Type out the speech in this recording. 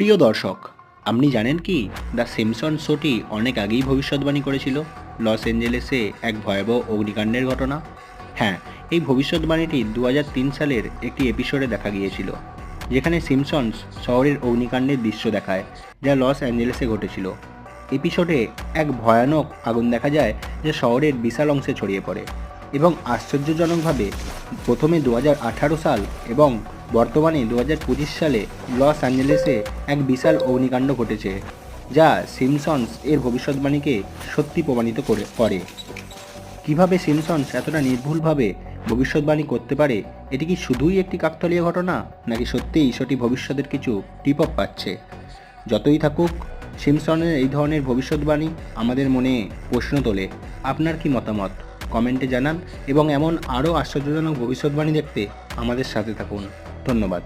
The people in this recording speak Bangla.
প্রিয় দর্শক, আপনি জানেন কি, দ্য সিমসন শোটি অনেক আগেই ভবিষ্যৎবাণী করেছিল? লস অ্যাঞ্জেলেসে এক ভয়াবহ অগ্নিকাণ্ডের ঘটনা? হ্যাঁ এই ভবিষ্যৎবাণীটি দু হাজার তিন সালের একটি এপিসোডে দেখা গিয়েছিল, যেখানে সিমসনস শহরের অগ্নিকাণ্ডের দৃশ্য দেখায়, যা লস অ্যাঞ্জেলেসে ঘটেছিল। এপিসোডে এক ভয়ানক আগুন দেখা যায়, যা শহরের বিশাল অংশে ছড়িয়ে পড়ে এবং আশ্চর্যজনকভাবে প্রথমে দু হাজার আঠারো সাল এবং বর্তমানে দু হাজার পঁচিশ সালে লস অ্যাঞ্জেলেসে এক বিশাল অগ্নিকাণ্ড ঘটেছে, যা সিমসনস এর ভবিষ্যৎবাণীকে সত্যি প্রমাণিত করে করে। কীভাবে সিমসনস এতটা নির্ভুলভাবে ভবিষ্যৎবাণী করতে পারে, এটি কি শুধুই একটি কাকতলীয় ঘটনা, নাকি সত্যিই সেটি ভবিষ্যতের কিছু টিপ আপ পাচ্ছে? যতই থাকুক, সিমসনের এই ধরনের ভবিষ্যৎবাণী আমাদের মনে প্রশ্ন তোলে, আপনার কি মতামত? কমেন্টে জানান, এবং এমন আরও আশ্চর্যজনক ভবিষ্যৎবাণী দেখতে আমাদের সাথে থাকুন। ধন্যবাদ।